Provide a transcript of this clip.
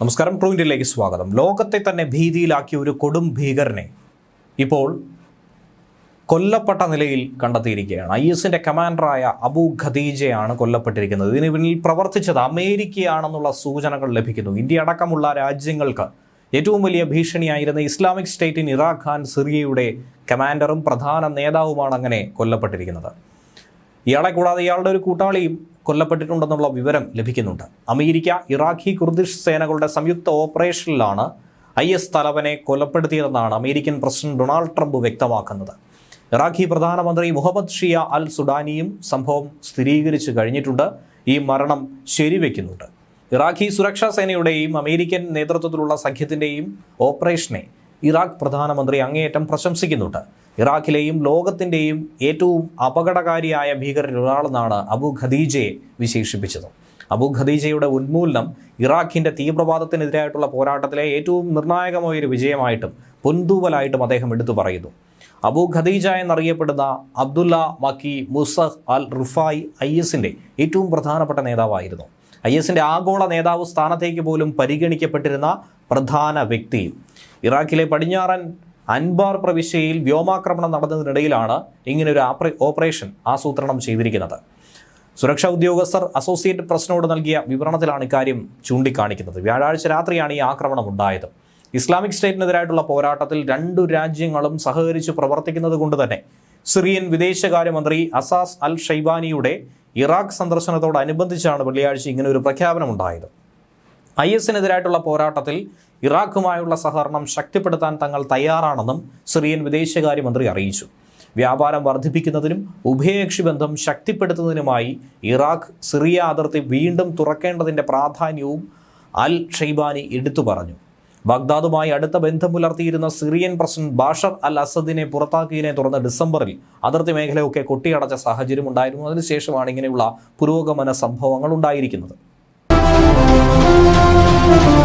നമസ്കാരം ട്രൂ ഇന്ത്യയിലേക്ക് സ്വാഗതം. ലോകത്തെ തന്നെ ഭീതിയിലാക്കിയ ഒരു കൊടും ഭീകരനെ ഇപ്പോൾ കൊല്ലപ്പെട്ട നിലയിൽ കണ്ടെത്തിയിരിക്കുകയാണ്. ഐ എസിന്റെ കമാൻഡറായ അബു ഖദീജയാണ് കൊല്ലപ്പെട്ടിരിക്കുന്നത്. ഇതിന് പിന്നിൽ പ്രവർത്തിച്ചത് അമേരിക്കയാണെന്നുള്ള സൂചനകൾ ലഭിക്കുന്നു. ഇന്ത്യ അടക്കമുള്ള രാജ്യങ്ങൾക്ക് ഏറ്റവും വലിയ ഭീഷണിയായിരുന്ന ഇസ്ലാമിക് സ്റ്റേറ്റിൻ ഇറാഖ് ഖാൻ സിറിയയുടെ കമാൻഡറും പ്രധാന നേതാവുമാണ് അങ്ങനെ കൊല്ലപ്പെട്ടിരിക്കുന്നത്. ഇയാളെ കൂടാതെ ഇയാളുടെ ഒരു കൂട്ടാളിയും കൊല്ലപ്പെട്ടിട്ടുണ്ടെന്നുള്ള വിവരം ലഭിക്കുന്നുണ്ട്. അമേരിക്ക ഇറാഖി കുർദിഷ് സേനകളുടെ സംയുക്ത ഓപ്പറേഷനിലാണ് ഐ എസ് തലവനെ കൊലപ്പെടുത്തിയതെന്നാണ് അമേരിക്കൻ പ്രസിഡന്റ് ഡൊണാൾഡ് ട്രംപ് വ്യക്തമാക്കുന്നത്. ഇറാഖി പ്രധാനമന്ത്രി മുഹമ്മദ് ഷിയ അൽ സുഡാനിയും സംഭവം സ്ഥിരീകരിച്ചു കഴിഞ്ഞിട്ടുണ്ട്. ഈ മരണം ശരിവെക്കുന്നുണ്ട്. ഇറാഖി സുരക്ഷാ സേനയുടെയും അമേരിക്കൻ നേതൃത്വത്തിലുള്ള സഖ്യത്തിന്റെയും ഓപ്പറേഷനെ ഇറാഖ് പ്രധാനമന്ത്രി അങ്ങേയറ്റം പ്രശംസിക്കുന്നുണ്ട്. ഇറാഖിലെയും ലോകത്തിന്റെയും ഏറ്റവും അപകടകാരിയായ ഭീകരരിൽ ഒരാളെന്നാണ് അബു ഖദീജയെ വിശേഷിപ്പിച്ചത്. അബു ഖദീജയുടെ ഉന്മൂലനം ഇറാഖിന്റെ തീവ്രവാദത്തിനെതിരായിട്ടുള്ള പോരാട്ടത്തിലെ ഏറ്റവും നിർണായകമായ ഒരു വിജയമായിട്ടും പൊന്തൂവലായിട്ടും അദ്ദേഹം എടുത്തു പറയുന്നു. അബു ഖദീജ എന്നറിയപ്പെടുന്ന അബ്ദുല്ല മക്കി മുസഹ് അൽ റുഫായി ഐ എസിന്റെ ഏറ്റവും പ്രധാനപ്പെട്ട നേതാവായിരുന്നു. ഐ എസിന്റെ ആഗോള നേതാവ് സ്ഥാനത്തേക്ക് പോലും പരിഗണിക്കപ്പെട്ടിരുന്ന പ്രധാന വ്യക്തി. ഇറാഖിലെ പടിഞ്ഞാറൻ അൻബാർ പ്രവിശ്യയിൽ വ്യോമാക്രമണം നടന്നതിനിടയിലാണ് ഇങ്ങനൊരു ഓപ്പറേഷൻ ആസൂത്രണം ചെയ്തിരിക്കുന്നത്. സുരക്ഷാ ഉദ്യോഗസ്ഥർ അസോസിയേറ്റ് പ്രസിനോട് നൽകിയ വിവരണത്തിലാണ് ഇക്കാര്യം ചൂണ്ടിക്കാണിക്കുന്നത്. വ്യാഴാഴ്ച രാത്രിയാണ് ഈ ആക്രമണം ഉണ്ടായത്. ഇസ്ലാമിക് സ്റ്റേറ്റിനെതിരായിട്ടുള്ള പോരാട്ടത്തിൽ രണ്ടു രാജ്യങ്ങളും സഹകരിച്ച് പ്രവർത്തിക്കുന്നത് കൊണ്ട് തന്നെ സിറിയൻ വിദേശകാര്യമന്ത്രി അസാസ് അൽ ഷൈബാനിയുടെ ഇറാഖ് സന്ദർശനത്തോടനുബന്ധിച്ചാണ് വെള്ളിയാഴ്ച ഇങ്ങനെ ഒരു പ്രഖ്യാപനം ഉണ്ടായത് ഐ എസിനെതിരായിട്ടുള്ള പോരാട്ടത്തിൽ ഇറാഖുമായുള്ള സഹകരണം ശക്തിപ്പെടുത്താൻ തങ്ങൾ തയ്യാറാണെന്നും സിറിയൻ വിദേശകാര്യമന്ത്രി അറിയിച്ചു. വ്യാപാരം വർദ്ധിപ്പിക്കുന്നതിനും ഉഭയകക്ഷി ബന്ധം ശക്തിപ്പെടുത്തുന്നതിനുമായി ഇറാഖ് സിറിയ അതിർത്തി വീണ്ടും തുറക്കേണ്ടതിന്റെ പ്രാധാന്യവും അൽ ഷെയ്ബാനി എടുത്തു പറഞ്ഞു. ബഗ്ദാദുമായി അടുത്ത ബന്ധം പുലർത്തിയിരുന്ന സിറിയൻ പ്രസിഡന്റ് ബാഷർ അൽ അസദിനെ പുറത്താക്കിയതിനെ തുടർന്ന് ഡിസംബറിൽ അതിർത്തി മേഖലയൊക്കെ കൊട്ടിയടച്ച സാഹചര്യം ഉണ്ടായിരുന്നു. അതിനുശേഷമാണ് ഇങ്ങനെയുള്ള പുരോഗമന സംഭവങ്ങൾ ഉണ്ടായിരിക്കുന്നത്. Thank you.